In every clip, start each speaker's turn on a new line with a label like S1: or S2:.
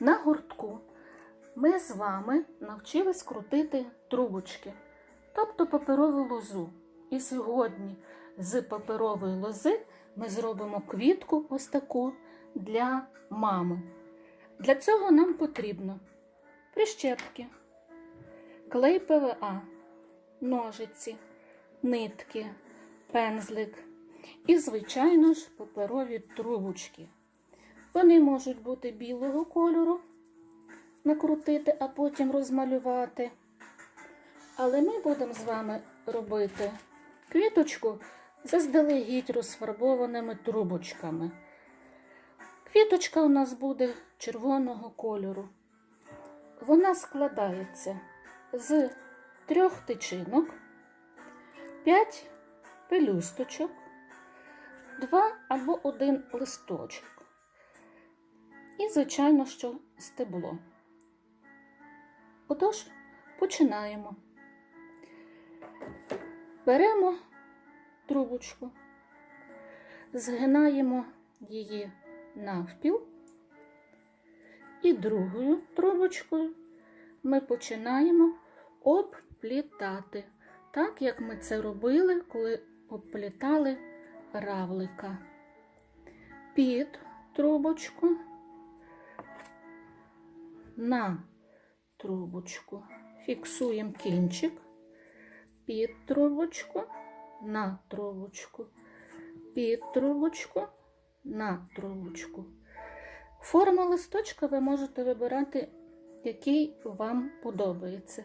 S1: На гуртку ми з вами навчились крутити трубочки, тобто паперову лозу. І сьогодні з паперової лози ми зробимо квітку ось таку для мами. Для цього нам потрібно прищепки, клей ПВА, ножиці, нитки, пензлик і, звичайно ж, паперові трубочки. Вони можуть бути білого кольору, накрутити, а потім розмалювати. Але ми будемо з вами робити квіточку заздалегідь розфарбованими трубочками. Квіточка у нас буде червоного кольору. Вона складається з трьох тичинок, п'ять пелюсточок, два або один листочок. І, звичайно, що стебло. Отож, починаємо. Беремо трубочку, згинаємо її навпіл, і другою трубочкою ми починаємо обплітати, так як ми це робили, коли обплітали равлика. Під трубочку на трубочку фіксуємо кінчик під трубочку на трубочку, під трубочку на трубочку. Форма листочка ви можете вибирати, який вам подобається.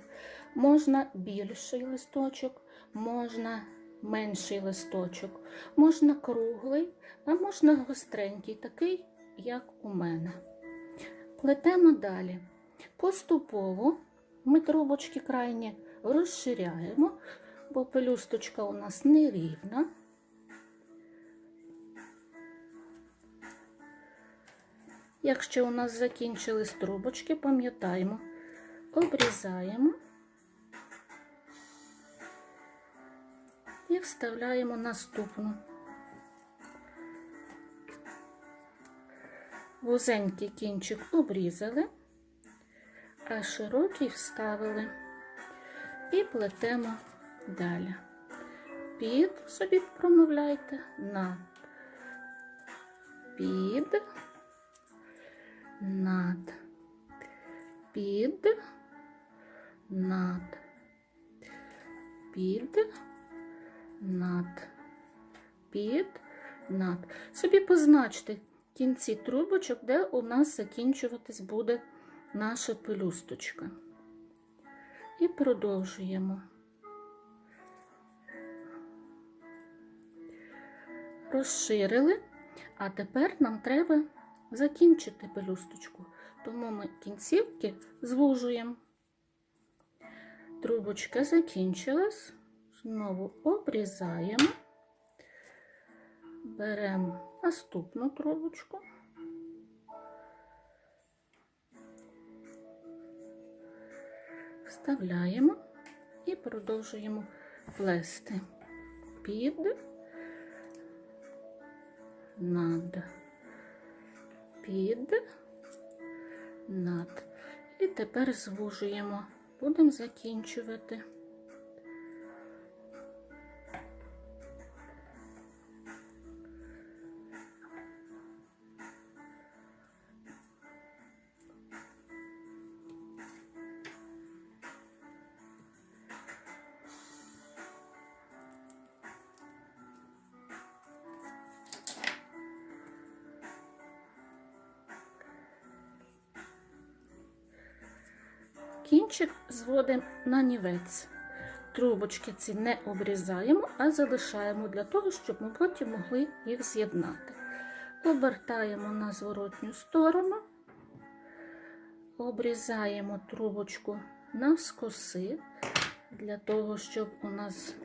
S1: Можна більший листочок, можна менший листочок, можна круглий, а можна гостренький, такий, як у мене. Плетемо далі. Поступово ми трубочки крайні розширяємо, бо пелюсточка у нас нерівна. Якщо у нас закінчились трубочки, пам'ятаємо, обрізаємо і вставляємо наступну. Вузенький кінчик обрізали, а широкий вставили. І плетемо далі. Під собі промовляйте на. Під, над, під, над, під, над, під, над. Собі позначте кінці трубочок, де у нас закінчуватись буде наша пелюсточка. І продовжуємо. Розширили, а тепер нам треба закінчити пелюсточку, тому ми кінцівки звужуємо. Трубочка закінчилась, знову обрізаємо, беремо наступну трубочку. Вставляємо і продовжуємо плести під, над, під, над. І тепер звужуємо, будемо закінчувати. Кінчик зводимо на нівець. Трубочки ці не обрізаємо, а залишаємо для того, щоб ми потім могли їх з'єднати. Обертаємо на зворотню сторону, обрізаємо трубочку навскоси, для того, щоб у нас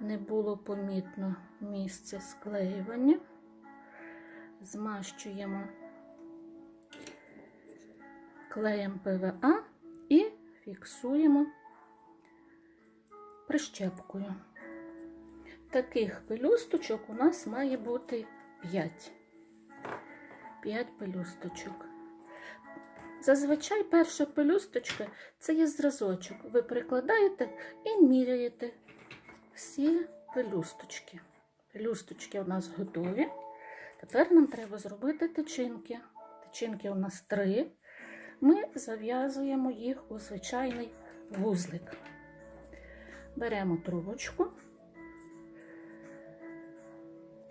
S1: не було помітно місце склеювання. Змащуємо клеєм ПВА і фіксуємо прищепкою. Таких пелюсточок у нас має бути 5. 5 пелюсточок. Зазвичай перша пелюсточка це є зразочок. Ви прикладаєте і міряєте всі пелюсточки. Пелюсточки у нас готові. Тепер нам треба зробити тичинки. Тичинки у нас три. Ми зав'язуємо їх у звичайний вузлик. Беремо трубочку,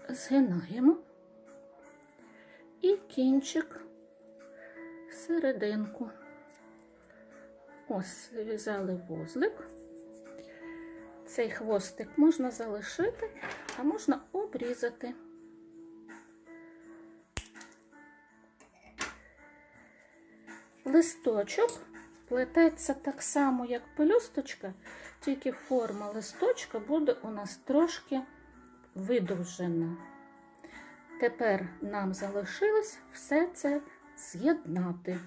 S1: згинаємо і кінчик серединку. Ось, зав'язали вузлик. Цей хвостик можна залишити, а можна обрізати. Листочок плететься так само, як пелюсточка, тільки форма листочка буде у нас трошки видовжена. Тепер нам залишилось все це з'єднати.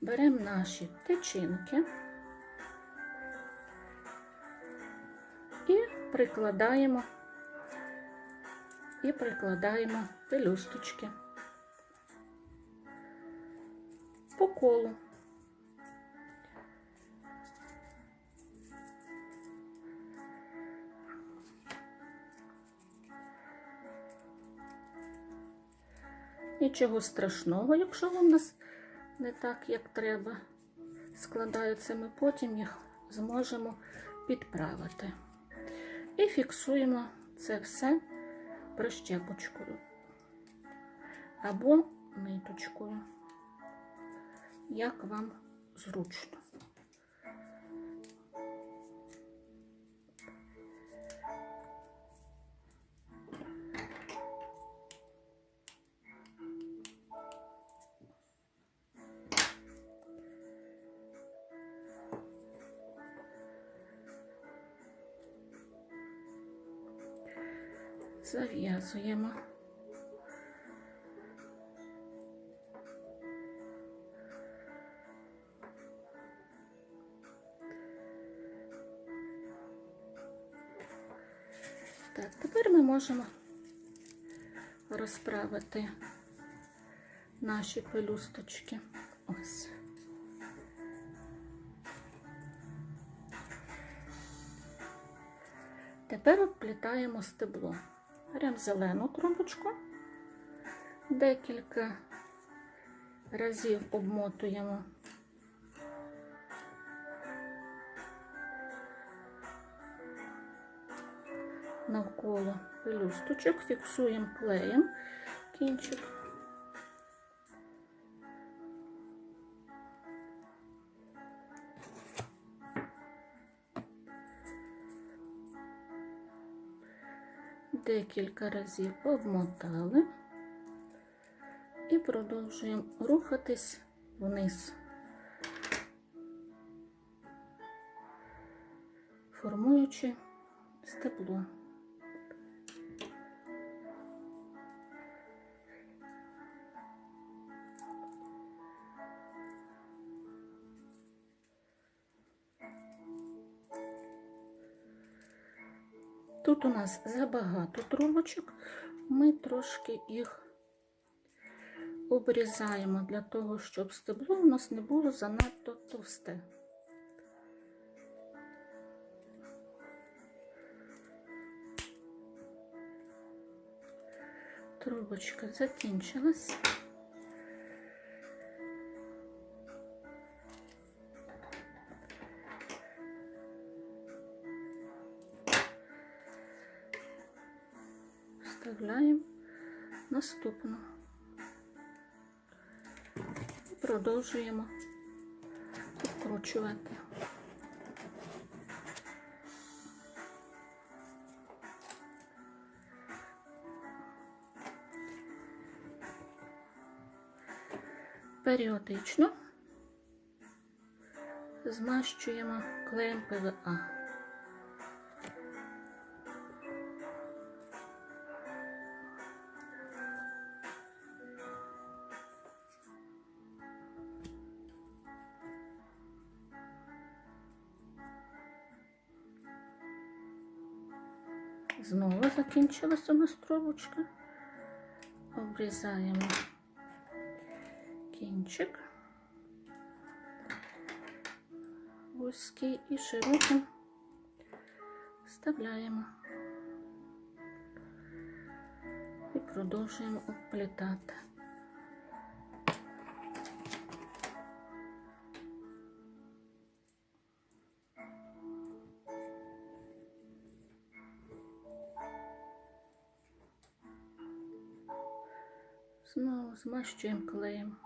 S1: Беремо наші тичинки і прикладаємо і прикладаємо пелюсточки по. Нічого страшного, якщо у нас не так, як треба, складаються, ми потім їх зможемо підправити. І фіксуємо це все прищепочкою або ниточкою, як вам зручно. Зав'язуємо. Можемо розправити наші пелюсточки. Ось. Тепер обплітаємо стебло. Беремо зелену трубочку, декілька разів обмотуємо навколо пелюсточок, фіксуємо клеєм кінчик. Декілька разів обмотали і продовжуємо рухатись вниз, формуючи стебло. Тут у нас забагато трубочок, ми трошки їх обрізаємо для того, щоб стебло у нас не було занадто товсте. Трубочка закінчилась. Наступну. Продовжуємо вкручувати. Періодично змащуємо клеєм ПВА. Знову закінчилася у нас обрізаємо кінчик. Вузький і широким вставляємо. І продовжуємо обплітати. Знову змащуємо клеєм.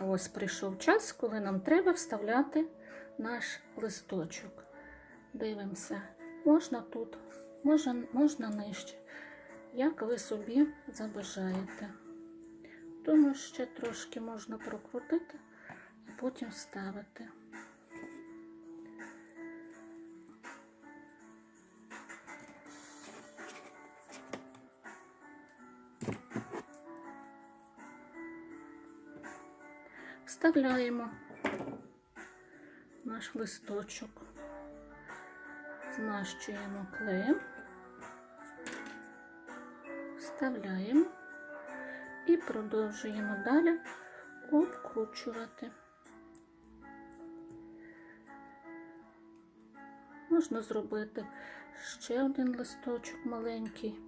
S1: Ось прийшов час, коли нам треба вставляти наш листочок. Дивимося, можна тут, можна, можна нижче, як ви собі забажаєте. Тому ще трошки можна прокрутити, а потім вставити. Вставляємо наш листочок, змащуємо клеєм, вставляємо і продовжуємо далі обкручувати. Можна зробити ще один листочок маленький.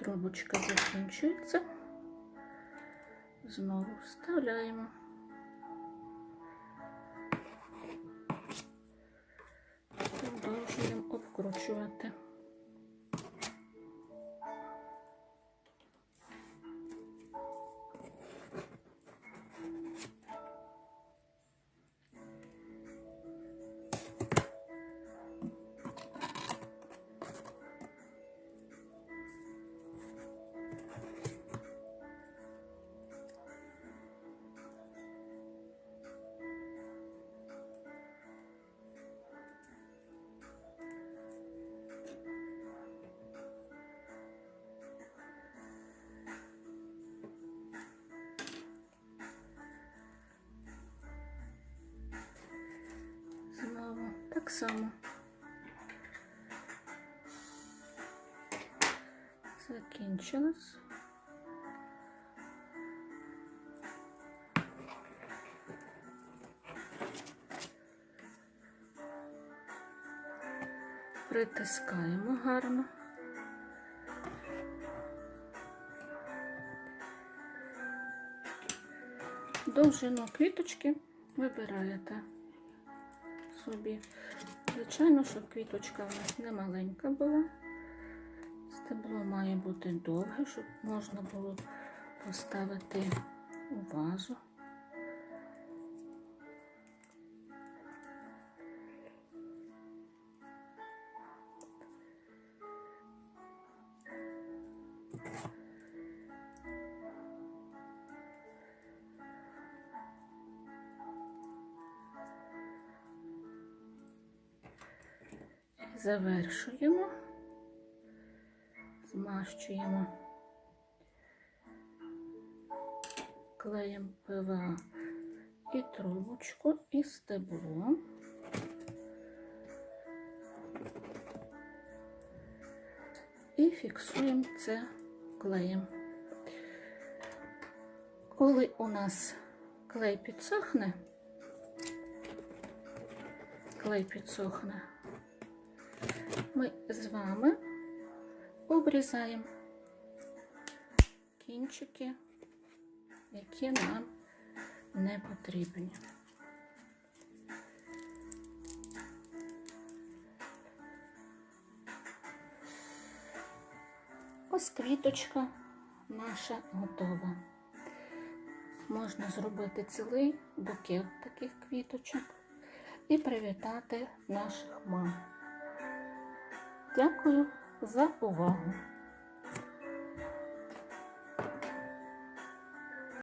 S1: Трубочка закінчується. Знову вставляємо. Продовжуємо обкручувати. Само. Закінчилось. Притискаємо гарно. Довжину квіточки вибираєте собі. Звичайно, щоб квіточка у нас не маленька була. Стебло має бути довге, щоб можна було поставити у вазу. Завершуємо, змащуємо клеєм ПВА і трубочку, і стебло. І фіксуємо це клеєм. Коли у нас клей підсохне, клей підсохне, ми з вами обрізаємо кінчики, які нам не потрібні. Ось квіточка наша готова. Можна зробити цілий букет таких квіточок і привітати наших мам. Дякую за увагу!